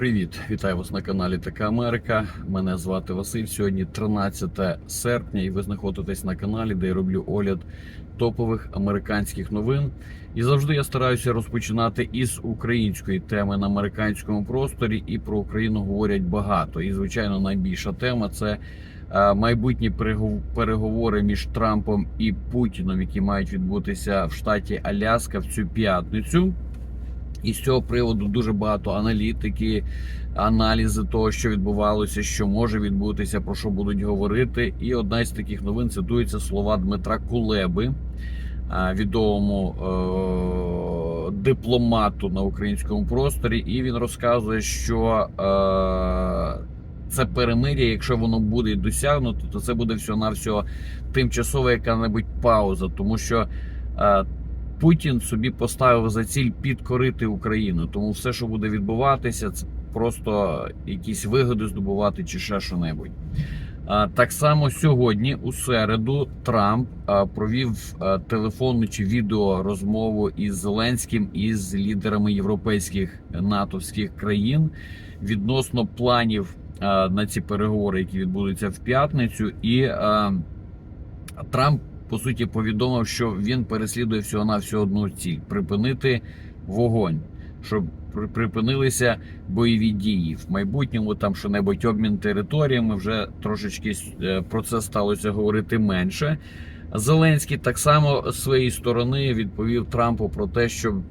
Привіт, вітаю вас на каналі Така Америка. Мене звати Василь. Сьогодні 13 серпня, і ви знаходитесь на каналі, де я роблю огляд топових американських новин. І завжди я стараюся розпочинати із української теми на американському просторі. І про Україну говорять багато. І звичайно, найбільша тема це е, майбутні перегов- переговори між Трампом і Путіном, які мають відбутися в штаті Аляска в цю п'ятницю. І з цього приводу дуже багато аналітики, аналізи того, що відбувалося, що може відбутися, про що будуть говорити. І одна із таких новин цитується слова Дмитра Кулеби, відомому е- дипломату на українському просторі. І він розказує, що е- це перемир'я, якщо воно буде досягнуто, то це буде всього-навсього тимчасова яка-небудь пауза, тому що. е, Путін собі поставив за ціль підкорити Україну. Тому все, що буде відбуватися, це просто якісь вигоди здобувати чи ще що-небудь. А, Так само сьогодні, у середу, Трамп провів телефонну чи відео розмову із Зеленським і з лідерами європейських натовських країн відносно планів на ці переговори, які відбудуться в п'ятницю, і Трамп по суті повідомив, що він переслідує всього на всього одну ціль припинити вогонь, щоб припинилися бойові дії. В майбутньому там що-небудь обмін територіями вже трошечки е, про це сталося говорити менше. Зеленський так само з своєї сторони відповів Трампу про те, що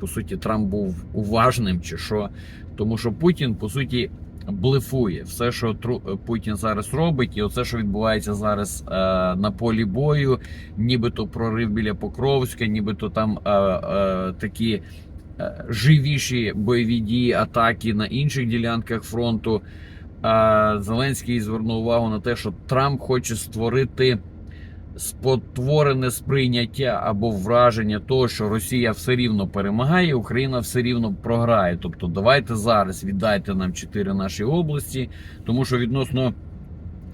по суті Трамп був уважним чи що, тому що Путін по суті блефує все, що Тру- Путін зараз робить, і оце, що відбувається зараз е, на полі бою, нібито прорив біля Покровська, нібито там е, е, такі е, живіші бойові дії, атаки на інших ділянках фронту. Е, Зеленський звернув увагу на те, що Трамп хоче створити спотворене сприйняття або враження того, що Росія все рівно перемагає, Україна все рівно програє. Тобто, давайте зараз віддайте нам чотири наші області, тому що відносно.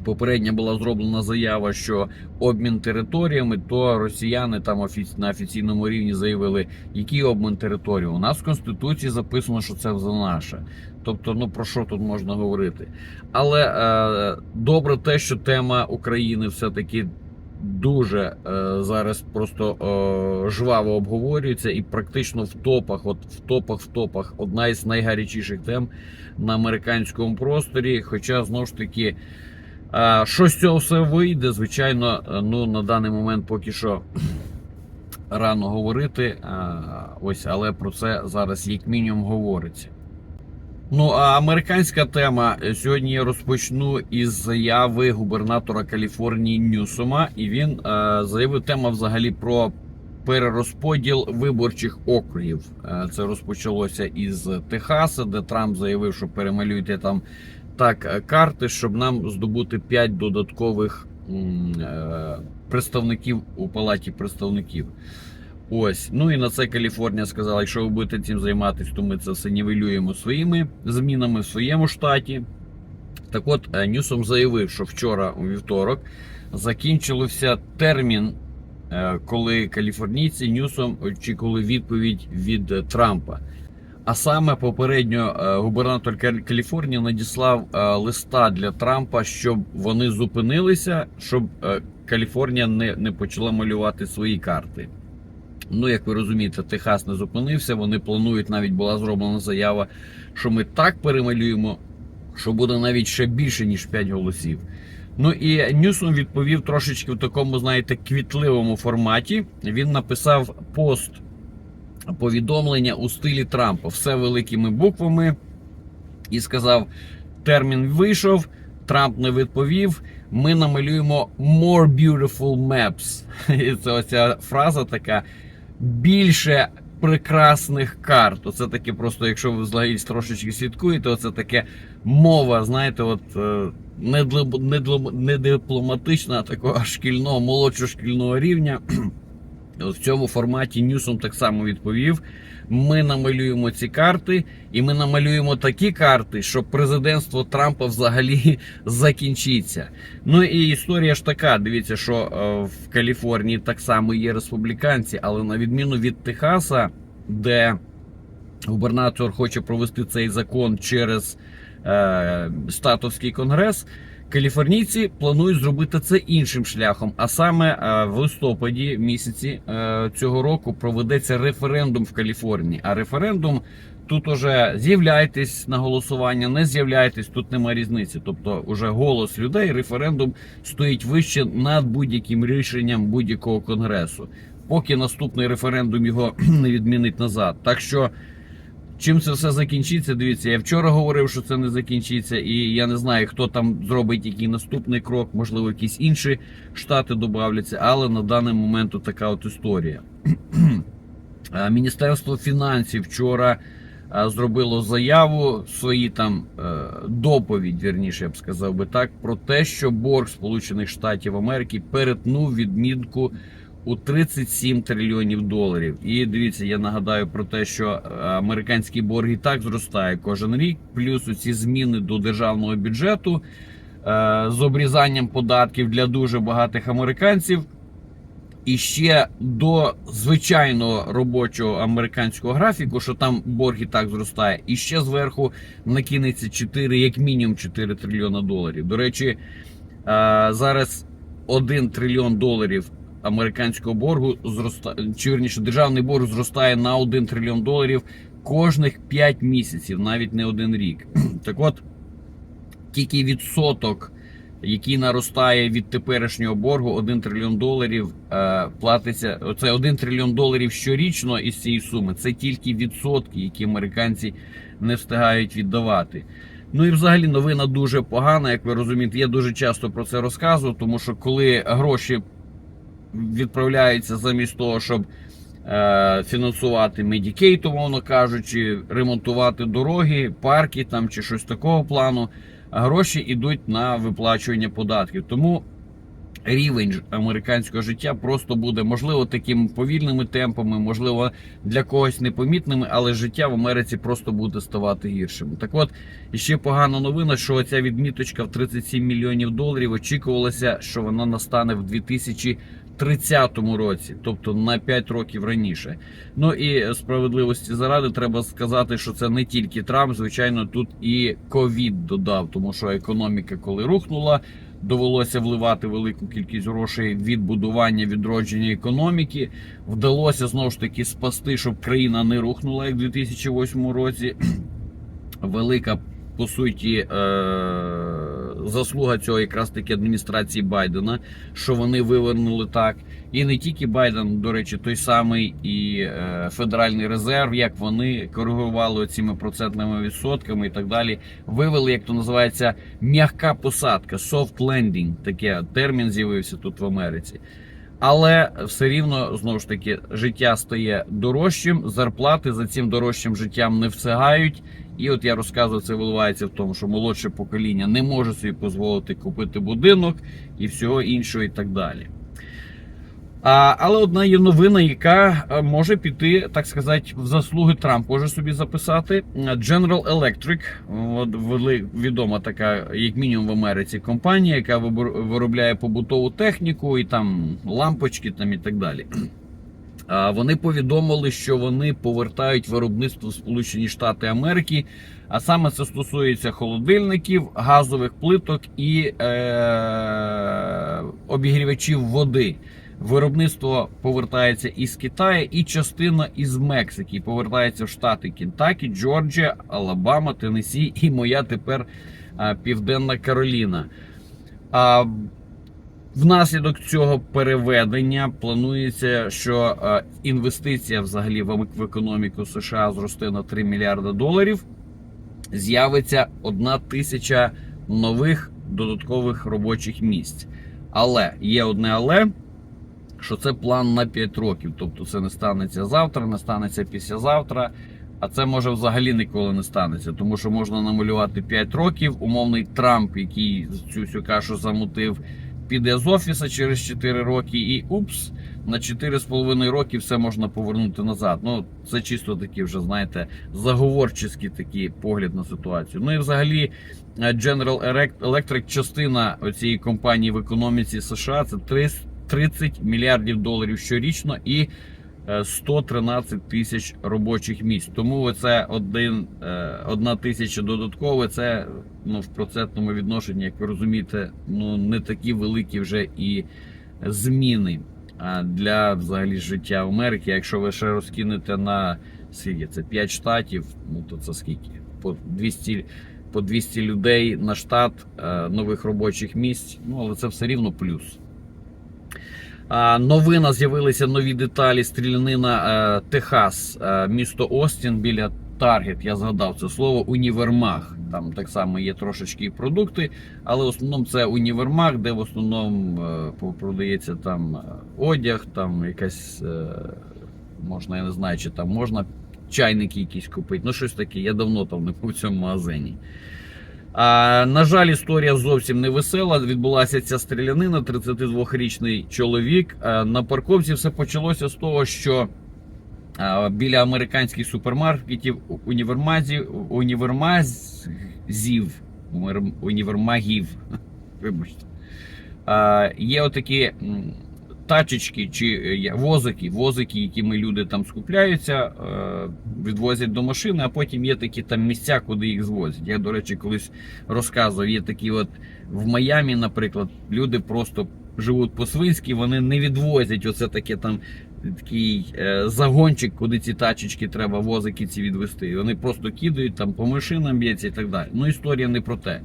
Попередня була зроблена заява, що обмін територіями, то росіяни там офіці... на офіційному рівні заявили, який обмін території. У нас в конституції записано, що це все наше. Тобто, ну про що тут можна говорити? Але е, добре те, що тема України все-таки дуже е, зараз просто е, жваво обговорюється і практично в топах, от в топах, в топах, одна із найгарячіших тем на американському просторі. Хоча знову ж таки. Е, Що з цього все вийде? Звичайно, е, ну на даний момент поки що рано говорити. Е, Ось, але про це зараз як мінімум говориться. Ну а американська тема Е, сьогодні я розпочну із заяви губернатора Каліфорнії Ньюсома, і він е, заявив тема взагалі про перерозподіл виборчих округів. Е, це розпочалося із Техаса, де Трамп заявив, що перемалюйте там так е, карти, щоб нам здобути 5 додаткових е, представників у палаті представників. Ось, ну і на це Каліфорнія сказала: якщо ви будете цим займатися, то ми це все нівелюємо своїми змінами в своєму штаті. Так от е, Ньюсом заявив, що вчора, у вівторок, закінчився термін, е, коли каліфорнійці Ньюсом очікували відповідь від е, Трампа. А саме попередньо е, губернатор Каліфорнії надіслав е, листа для Трампа, щоб вони зупинилися, щоб е, Каліфорнія не, не почала малювати свої карти. Ну, як ви розумієте, Техас не зупинився. Вони планують, навіть була зроблена заява, що ми так перемалюємо, що буде навіть ще більше, ніж 5 голосів. Ну і Ньюсом відповів трошечки в такому, знаєте, квітливому форматі. Він написав пост повідомлення у стилі Трампа, все великими буквами, і сказав: термін вийшов, Трамп не відповів. Ми намалюємо more beautiful maps. І це оця фраза така більше прекрасних карт. Оце таке просто, якщо ви взагалі трошечки слідкуєте, оце таке мова, знаєте, от е, не, дипломатична, а такого шкільного, молодшого шкільного рівня. В цьому форматі Ньюсом так само відповів. Ми намалюємо ці карти, і ми намалюємо такі карти, що президентство Трампа взагалі закінчиться. Ну і історія ж така. Дивіться, що е, в Каліфорнії так само є республіканці, але на відміну від Техаса, де губернатор хоче провести цей закон через е, статовський конгрес. Каліфорнійці планують зробити це іншим шляхом. А саме е, в листопаді місяці е, цього року проведеться референдум в Каліфорнії. А референдум тут уже з'являйтесь на голосування, не з'являйтесь, тут немає різниці. Тобто, уже голос людей, референдум стоїть вище над будь-яким рішенням будь-якого конгресу, поки наступний референдум його не відмінить назад. Так що. Чим це все закінчиться? Дивіться, я вчора говорив, що це не закінчиться, і я не знаю, хто там зробить який наступний крок, можливо, якісь інші штати додавляться, але на даний момент така от історія. Міністерство фінансів вчора зробило заяву, свої там е, доповідь, вірніше, я б сказав би так, про те, що борг Сполучених Штатів Америки перетнув відмітку у 37 трильйонів доларів. І дивіться, я нагадаю про те, що е, американський борг і так зростає кожен рік, плюс ці зміни до державного бюджету е, з обрізанням податків для дуже багатих американців. І ще до звичайного робочого американського графіку, що там борг і так зростає, і ще зверху накинеться 4, як мінімум 4 трильйона доларів. До речі, е, зараз 1 трильйон доларів американського боргу зростає, чи вірніше, державний борг зростає на 1 трильйон доларів кожних 5 місяців, навіть не один рік. Так от, тільки відсоток, який наростає від теперішнього боргу, 1 трильйон доларів е, платиться. Це 1 трильйон доларів щорічно із цієї суми. Це тільки відсотки, які американці не встигають віддавати. Ну і взагалі новина дуже погана, як ви розумієте. Я дуже часто про це розказую, тому що коли гроші відправляються замість того, щоб е, фінансувати Medicaid, умовно кажучи, ремонтувати дороги, парки там чи щось такого плану. Гроші йдуть на виплачування податків. Тому рівень американського життя просто буде можливо такими повільними темпами, можливо, для когось непомітними, але життя в Америці просто буде ставати гіршим. Так от ще погана новина, що ця відміточка в 37 мільйонів доларів очікувалося, що вона настане в 2030 році, тобто на 5 років раніше. Ну і справедливості заради треба сказати, що це не тільки Трамп, звичайно, тут і ковід додав, тому що економіка, коли рухнула. Довелося вливати велику кількість грошей відбудування відродження економіки. Вдалося знову ж таки спасти, щоб країна не рухнула як в 2008 році. Велика по суті е- заслуга цього якраз таки адміністрації Байдена, що вони вивернули так. І не тільки Байден, до речі, той самий і е, Федеральний резерв, як вони коригували цими процентними відсотками і так далі. Вивели, як то називається, м'яка посадка, soft landing, таке термін з'явився тут в Америці. Але все рівно знову ж таки життя стає дорожчим, зарплати за цим дорожчим життям не встигають. І от я розказував, це виливається в тому, що молодше покоління не може собі дозволити купити будинок і всього іншого, і так далі. А, але одна є новина, яка е, може піти, так сказати, в заслуги Трамп може собі записати. General Electric, відома така, як мінімум в Америці, компанія, яка виробляє побутову техніку і там лампочки там і так далі. Вони повідомили, що вони повертають виробництво в Сполучені Штати Америки. А саме це стосується холодильників, газових плиток і е- обігрівачів води. Виробництво повертається із Китаю, і частина із Мексики повертається в штати Кентакі, Джорджія, Алабама, Теннессі і моя тепер а, Південна Кароліна. Внаслідок цього переведення планується, що інвестиція взагалі в економіку США зросте на 3 мільярди доларів. З'явиться одна тисяча нових додаткових робочих місць. Але є одне але що це план на 5 років. Тобто це не станеться завтра, не станеться післязавтра. А це може взагалі ніколи не станеться, тому що можна намалювати 5 років. Умовний Трамп, який цю всю кашу замутив, піде з офіса через 4 роки, і упс, на 4,5 роки все можна повернути назад. Ну це чисто такі вже знаєте заговорчий такий погляд на ситуацію. Ну і взагалі. е, General Electric частина цієї компанії в економіці США це 30 мільярдів доларів щорічно, і 113 тисяч робочих місць. Тому це один, е, одна тисяча додаткове. Це ну, в процентному відношенні, як ви розумієте, ну не такі великі вже і зміни для взагалі життя в Америці. Якщо ви ще розкинете на скільки це 5 штатів, ну то це скільки? По 200, по 200 людей на штат е, нових робочих місць. Ну але це все рівно плюс. Новина з'явилися нові деталі. Стрілянина е, Техас, е, місто Остін біля Таргет. Я згадав це слово. Універмаг. Там так само є трошечки продукти, але в основному це універмаг, де в основному е, продається там одяг, там якась можна, я не знаю, чи там можна чайники якісь купити. Ну щось таке. Я давно там не був в цьому магазині. На жаль, історія зовсім не весела. Відбулася ця стрілянина. 32-річний чоловік. На парковці все почалося з того, що біля американських супермаркетів універмазів, універмазів, універмагів, вибачте, є отакі тачечки чи е, возики, возики, якими люди там скупляються, е, відвозять до машини, а потім є такі там місця, куди їх звозять. Я, до речі, колись розказував, є такі от в Майамі, наприклад, люди просто живуть по-свинськи, вони не відвозять оце таке там. Такий е, загончик, куди ці тачечки треба возики ці відвести. Вони просто кидають там по машинам б'ється і так далі. Ну історія не про те.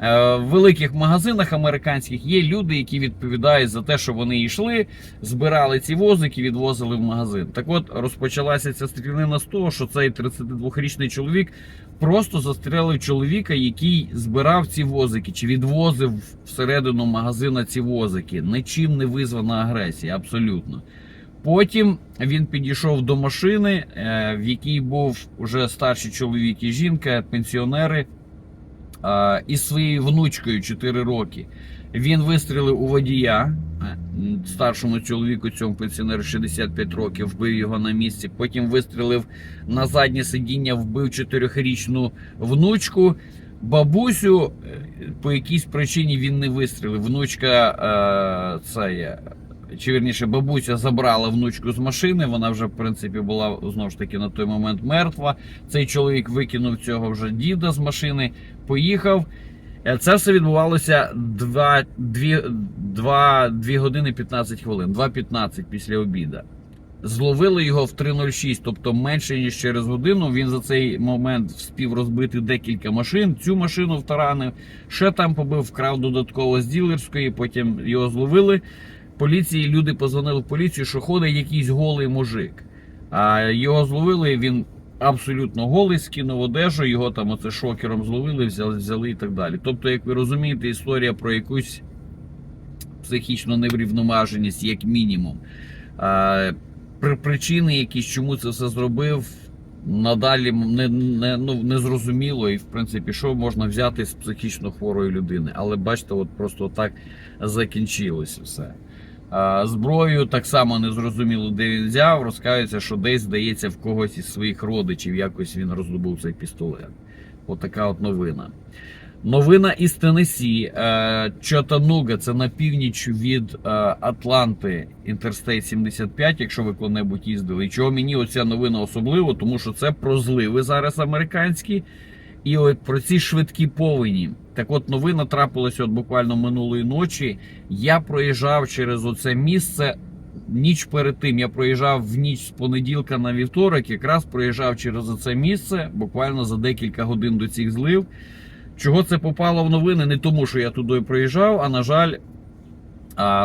Е, в великих магазинах американських є люди, які відповідають за те, що вони йшли, збирали ці возики, відвозили в магазин. Так от розпочалася ця стрілянина з того, що цей 32-річний чоловік просто застрелив чоловіка, який збирав ці возики чи відвозив всередину магазина ці возики. Нічим не визвана агресія, абсолютно. Потім він підійшов до машини, е, в якій був уже старший чоловік і жінка, пенсіонери е, із своєю внучкою 4 роки. Він вистрілив у водія е, старшому чоловіку, цьому пенсіонеру 65 років, вбив його на місці. Потім вистрілив на заднє сидіння, вбив 4-річну внучку. Бабусю по якійсь причині він не вистрілив. Внучка це. Чи вірніше, бабуся забрала внучку з машини. Вона вже в принципі була знову ж таки на той момент мертва. Цей чоловік викинув цього вже діда з машини, поїхав. Е, Це все відбувалося 2, 2, 2, 2 години 15 хвилин, 2.15 після обіду. Зловили його в 3.06, тобто менше ніж через годину. Він за цей момент вспів розбити декілька машин. Цю машину втаранив, ще там побив, вкрав додатково з ділерської. Потім його зловили. Поліції люди позвонили в поліцію, що ходить якийсь голий мужик. А його зловили. Він абсолютно голий, скинув одежу, його там оце шокером зловили, взяли, взяли і так далі. Тобто, як ви розумієте, історія про якусь психічну неврівномаженість, як мінімум. А, при причини, якісь чому це все зробив, надалі не, не, ну, не зрозуміло. І в принципі, що можна взяти з психічно хворої людини. Але бачите, от просто так закінчилося все. Зброю так само не зрозуміло, де він взяв. Розказується, що десь здається в когось із своїх родичів якось він роздобув цей пістолет. Отака от новина. Новина із Теннессі. Е, Чотануга, це на північ від е, Атланти, Інтерстейт 75, якщо ви коли-небудь їздили. І чого мені оця новина особливо, тому що це про зливи зараз американські. І от про ці швидкі повені. Так от новина трапилася от буквально минулої ночі. Я проїжджав через оце місце. Ніч перед тим я проїжджав в ніч з понеділка на вівторок, якраз проїжджав через це місце буквально за декілька годин до цих злив. Чого це попало в новини? Не тому, що я туди проїжджав, а на жаль,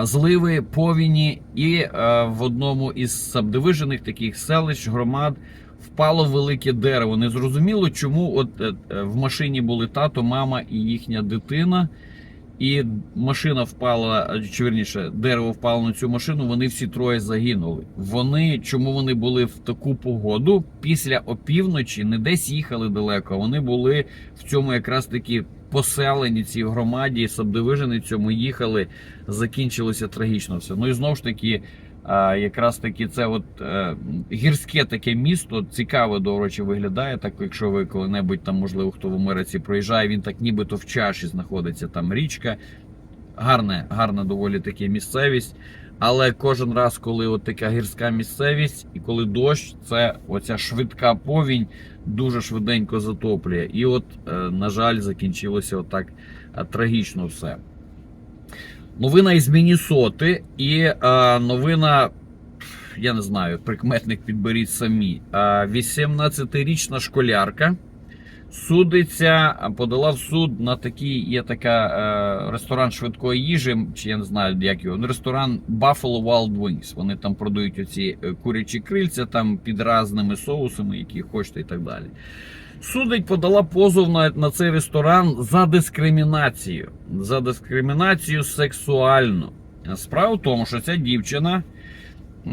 зливи, повіні, і е, в одному із сабдивижених таких селищ, громад впало велике дерево. Незрозуміло, чому от е, е, в машині були тато, мама і їхня дитина. І машина впала, чи верніше, дерево впало на цю машину. Вони всі троє загинули. Вони чому вони були в таку погоду після опівночі, не десь їхали далеко. Вони були в цьому якраз таки поселенні цій громаді, сабдивижені цьому їхали. Закінчилося трагічно все. Ну і знову ж таки. Якраз таки це от е, гірське таке місто цікаво до речі виглядає. Так, якщо ви коли-небудь там, можливо, хто в Америці проїжджає, він так нібито в чаші знаходиться там річка. Гарне, гарна доволі таки місцевість. Але кожен раз, коли от така гірська місцевість і коли дощ, це оця швидка повінь дуже швиденько затоплює. І от, е, на жаль, закінчилося отак е, трагічно все. Новина із Мінісоти і е, новина, я не знаю, прикметник підберіть самі. Е, 18-річна школярка судиться, подала в суд на такий, є така е, ресторан швидкої їжі, чи я не знаю, як його, ну, ресторан Buffalo Wild Wings. Вони там продають оці е, курячі крильця там під разними соусами, які хочете і так далі. Судить подала позов на, на цей ресторан за дискримінацію. За дискримінацію сексуальну. Справа в тому, що ця дівчина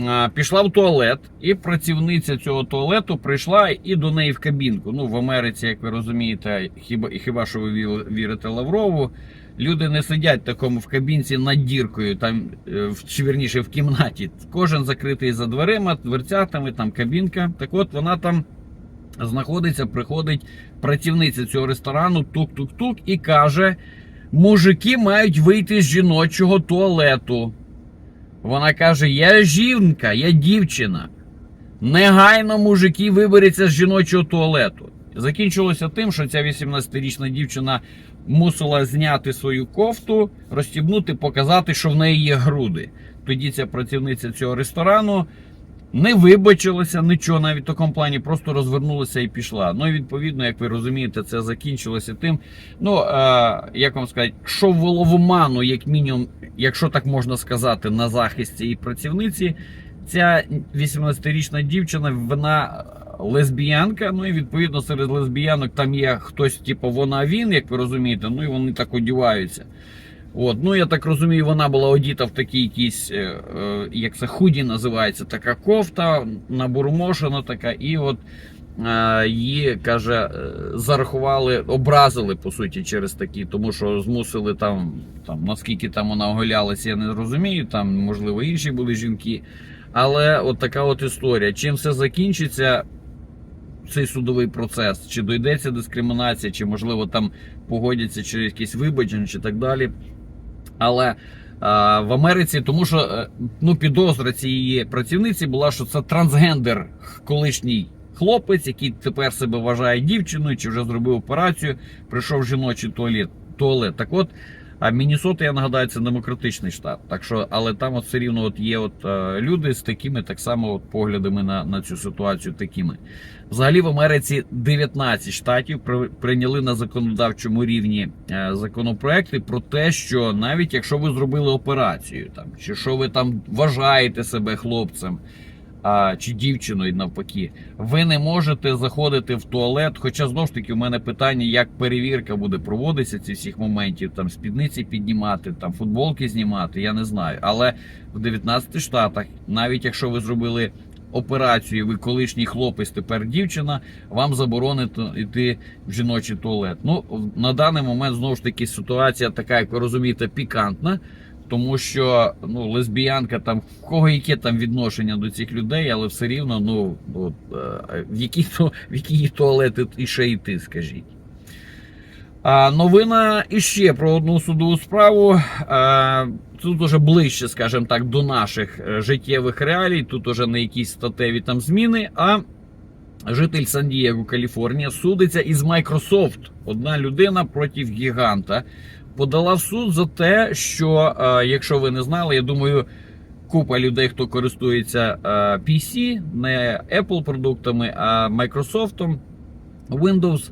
а, пішла в туалет, і працівниця цього туалету прийшла і до неї в кабінку. Ну, в Америці, як ви розумієте, хіба, хіба що ви вірите Лаврову, люди не сидять такому в кабінці над діркою, там, е, в- чи вірніше в кімнаті. Кожен закритий за дверима, дверцятами, там кабінка. Так от вона там знаходиться, приходить працівниця цього ресторану, тук-тук-тук, і каже: мужики мають вийти з жіночого туалету. Вона каже: Я жінка, я дівчина. Негайно мужики виберіться з жіночого туалету. Закінчилося тим, що ця 18-річна дівчина мусила зняти свою кофту, розстібнути, показати, що в неї є груди. Тоді ця працівниця цього ресторану не вибачилася, нічого навіть в такому плані, просто розвернулася і пішла. Ну і відповідно, як ви розумієте, це закінчилося тим. Ну е, як вам сказати, що ввело в оману, як мінімум, якщо так можна сказати, на захист цієї працівниці. Ця 18-річна дівчина, вона лесбіянка. Ну і відповідно серед лесбіянок там є хтось, типу, вона він, як ви розумієте, ну і вони так одіваються. От, ну я так розумію, вона була одіта в такій якійсь, е, е, як це худі називається, така кофта, набурмошена така, і от е, її каже, зарахували, образили по суті через такі, тому що змусили там, там наскільки там вона оголялася, я не розумію. Там можливо інші були жінки. Але от така от історія. Чим все закінчиться? Цей судовий процес, чи дойдеться дискримінація, чи можливо там погодяться через якісь вибачення, чи так далі. Але а, в Америці, тому що е, ну, підозра цієї працівниці була, що це трансгендер, колишній хлопець, який тепер себе вважає дівчиною, чи вже зробив операцію, прийшов в жіночий туалет. Так от, а Міннесота, я нагадаю, це демократичний штат. Так що, але там от все рівно от є от, е, люди з такими так само от поглядами на, на цю ситуацію такими. Взагалі в Америці 19 штатів при- прийняли на законодавчому рівні е, законопроекти про те, що навіть якщо ви зробили операцію, там чи що ви там вважаєте себе хлопцем а, чи дівчиною навпаки, ви не можете заходити в туалет. Хоча знову ж таки у мене питання, як перевірка буде проводитися цих всіх моментів, там спідниці піднімати, там футболки знімати, я не знаю. Але в 19 штатах, навіть якщо ви зробили операцію, ви колишній хлопець, тепер дівчина, вам заборонено йти в жіночий туалет. Ну, на даний момент знову ж таки ситуація така, як ви розумієте, пікантна. Тому що ну, лесбіянка там в кого яке там відношення до цих людей, але все рівно, ну от, е, в які то в які туалети іще йти, скажіть. А новина іще про одну судову справу. А, тут уже ближче, скажімо так, до наших е, життєвих реалій. Тут уже не якісь статеві там зміни, а житель Сан-Дієго, Каліфорнія, судиться із Microsoft. Одна людина проти гіганта подала в суд за те, що е, якщо ви не знали, я думаю. Купа людей, хто користується е, PC, не Apple продуктами, а Microsoft, Windows,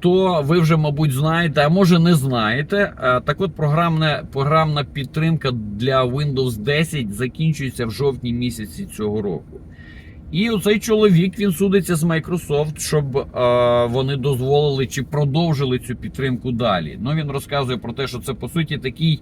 то ви вже, мабуть, знаєте, а може не знаєте. Е, Так от програмна, програмна підтримка для Windows 10 закінчується в жовтні місяці цього року. І оцей чоловік він судиться з Microsoft, щоб е, вони дозволили чи продовжили цю підтримку далі. Ну він розказує про те, що це по суті такий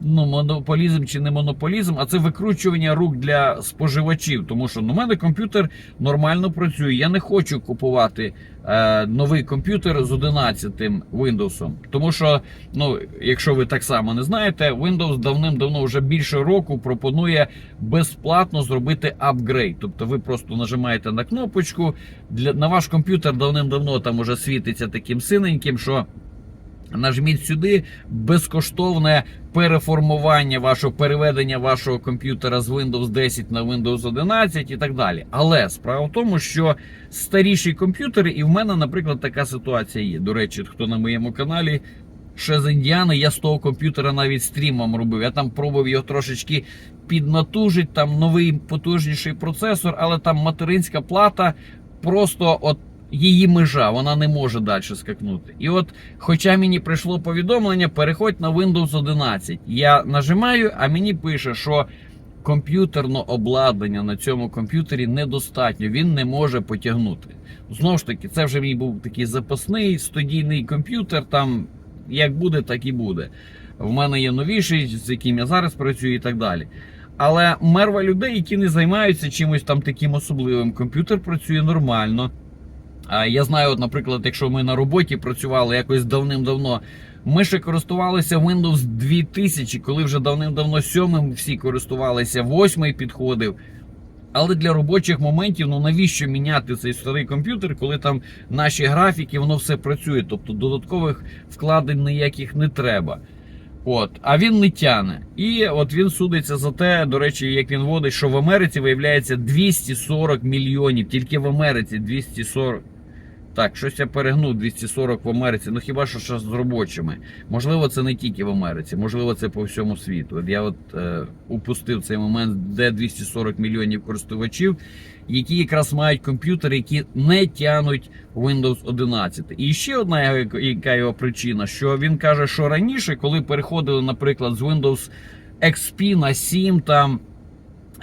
ну, монополізм чи не монополізм, а це викручування рук для споживачів. Тому що ну, у мене комп'ютер нормально працює. Я не хочу купувати е, новий комп'ютер з 11 Windows. Тому що, ну, якщо ви так само не знаєте, Windows давним-давно вже більше року пропонує безплатно зробити апгрейд. Тобто ви просто нажимаєте на кнопочку. Для, на ваш комп'ютер давним-давно там уже світиться таким синеньким, що Нажміть сюди безкоштовне переформування вашого переведення вашого комп'ютера з Windows 10 на Windows 11 і так далі. Але справа в тому, що старіші комп'ютери, і в мене, наприклад, така ситуація є. До речі, хто на моєму каналі. Ще з Індіани, я з того комп'ютера навіть стрім вам робив. Я там пробував його трошечки піднатужити, там новий потужніший процесор, але там материнська плата просто от її межа, вона не може далі скакнути. І от, хоча мені прийшло повідомлення, переходь на Windows 11. Я нажимаю, а мені пише, що комп'ютерне обладнання на цьому комп'ютері недостатньо, він не може потягнути. Знову ж таки, це вже мій був такий запасний студійний комп'ютер. Там як буде, так і буде. В мене є новіший, з яким я зараз працюю і так далі. Але мерва людей, які не займаються чимось там таким особливим, комп'ютер працює нормально. Я знаю, от, наприклад, якщо ми на роботі працювали якось давним-давно, ми ще користувалися Windows 2000, коли вже давним-давно сьомим всі користувалися, восьмий підходив. Але для робочих моментів, ну навіщо міняти цей старий комп'ютер, коли там наші графіки, воно все працює. Тобто додаткових вкладень ніяких не треба. От, а він не тяне. І от він судиться за те, до речі, як він вводить, що в Америці виявляється 240 мільйонів. Тільки в Америці 240. Так, щось я перегнув 240 в Америці. Ну хіба що ще з робочими? Можливо, це не тільки в Америці, можливо, це по всьому світу. От я от е, упустив цей момент, де 240 мільйонів користувачів, які якраз мають комп'ютери, які не тянуть Windows 11. І ще одна яка його причина, що він каже, що раніше, коли переходили, наприклад, з Windows XP на 7, там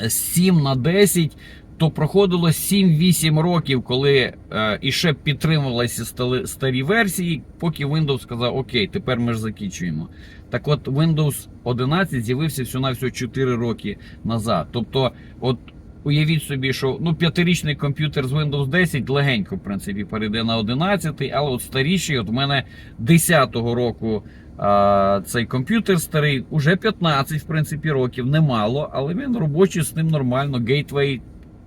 7 на 10, то проходило 7-8 років, коли е, іще підтримувалися стали- старі версії, поки Windows сказав, окей, тепер ми ж закінчуємо. Так от Windows 11 з'явився всього на всього 4 роки назад. Тобто, от уявіть собі, що ну, п'ятирічний комп'ютер з Windows 10 легенько, в принципі, перейде на 11, але от старіший, от у мене 10-го року. А, цей комп'ютер старий, уже 15, в принципі, років, немало, але він робочий з ним нормально. Gateway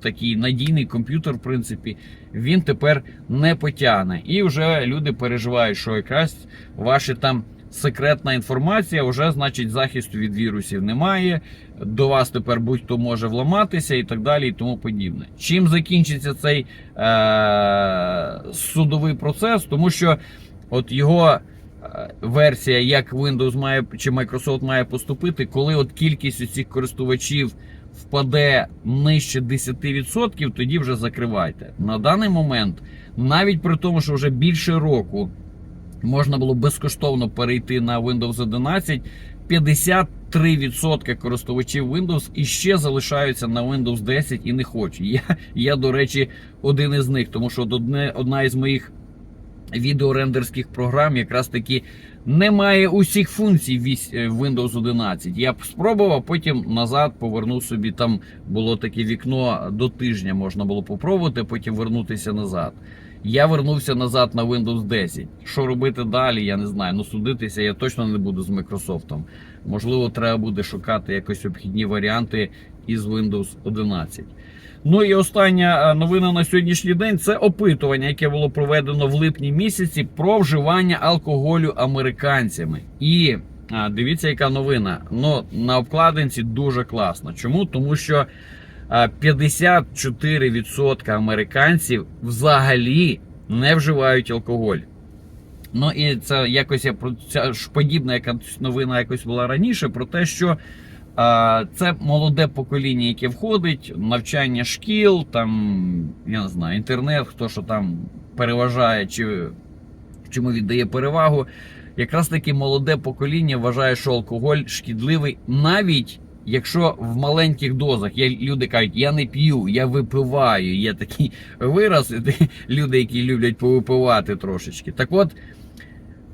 такий надійний комп'ютер, в принципі, він тепер не потягне. І вже люди переживають, що якраз ваша там секретна інформація, вже значить захисту від вірусів немає. До вас тепер будь-хто може вламатися і так далі, і тому подібне. Чим закінчиться цей е- судовий процес? Тому що от його. е, Версія, як Windows має чи Microsoft має поступити, коли от кількість цих користувачів впаде нижче 10%, тоді вже закривайте. На даний момент, навіть при тому, що вже більше року можна було безкоштовно перейти на Windows 11, 53% користувачів Windows іще залишаються на Windows 10 і не хочуть. Я, я до речі, один із них, тому що одне, одна із моїх відеорендерських програм якраз таки не має усіх функцій е, Windows 11. Я б спробував, потім назад повернув собі. Там було таке вікно до тижня, можна було попробувати, потім вернутися назад. Я вернувся назад на Windows 10. Що робити далі, я не знаю. Ну судитися я точно не буду з Microsoft. Можливо, треба буде шукати якось обхідні варіанти із Windows 11. Ну і остання е, новина на сьогоднішній день це опитування, яке було проведено в липні місяці про вживання алкоголю американцями. І а, дивіться, яка новина. Ну на обкладинці дуже класно. Чому? Тому що 54% американців взагалі не вживають алкоголь. Ну і це якось я про ця ж подібна якась новина якось була раніше про те, що Це молоде покоління, яке входить, навчання шкіл, там, я не знаю, інтернет, хто що там переважає, чи чому віддає перевагу. Якраз таки молоде покоління вважає, що алкоголь шкідливий, навіть якщо в маленьких дозах. Є люди кажуть, я не п'ю, я випиваю. Є такий вираз, люди, які люблять повипивати трошечки. Так от.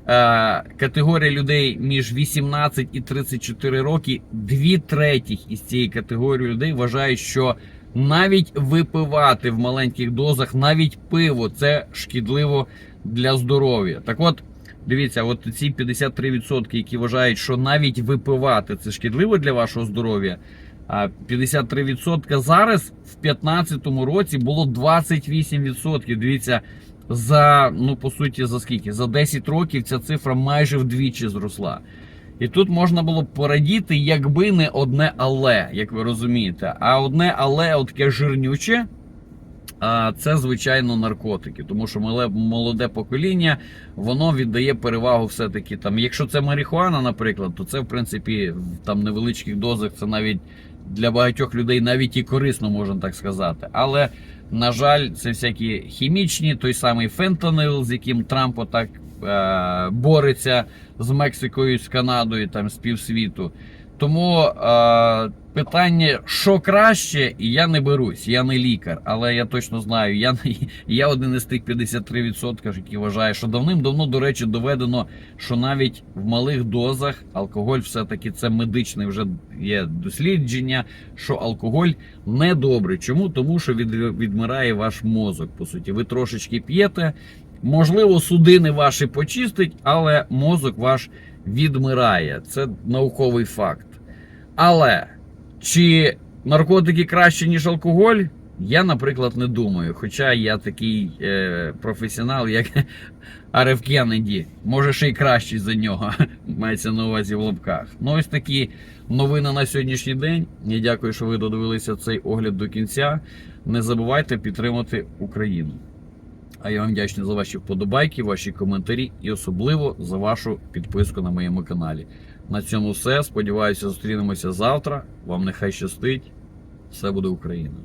Е, Категорія людей між 18 і 34 роки, дві третіх із цієї категорії людей вважають, що навіть випивати в маленьких дозах, навіть пиво це шкідливо для здоров'я. Так от, дивіться, от ці 53%, які вважають, що навіть випивати це шкідливо для вашого здоров'я. А 53% зараз в 2015 році було 28%. Дивіться, за, ну по суті, за скільки? За 10 років ця цифра майже вдвічі зросла. І тут можна було б порадіти, якби не одне але, як ви розумієте. А одне але, от таке жирнюче, це звичайно наркотики, тому що молоде покоління воно віддає перевагу все-таки там. Якщо це марихуана, наприклад, то це в принципі в там невеличких дозах це навіть для багатьох людей навіть і корисно, можна так сказати. Але на жаль, це всякі хімічні, той самий фентанил, з яким Трамп отак е, бореться з Мексикою, з Канадою, там з півсвіту. Тому е, питання, що краще, і я не берусь, я не лікар, але я точно знаю, я, я один із тих 53%, які вважає, що давним-давно, до речі, доведено, що навіть в малих дозах алкоголь все-таки це медичне вже є дослідження, що алкоголь не добрий. Чому? Тому що від, відмирає ваш мозок. По суті, ви трошечки п'єте. Можливо, судини ваші почистить, але мозок ваш відмирає. Це науковий факт. Але чи наркотики краще, ніж алкоголь? Я, наприклад, не думаю. Хоча я такий е, професіонал, як Ареф Кеннеді, може ще й кращий за нього, мається на увазі в лапках. Ну, ось такі новини на сьогоднішній день. Я дякую, що ви додивилися цей огляд до кінця. Не забувайте підтримати Україну. А я вам вдячний за ваші вподобайки, ваші коментарі і особливо за вашу підписку на моєму каналі. На цьому все. Сподіваюся, зустрінемося завтра. Вам нехай щастить. Все буде Україна.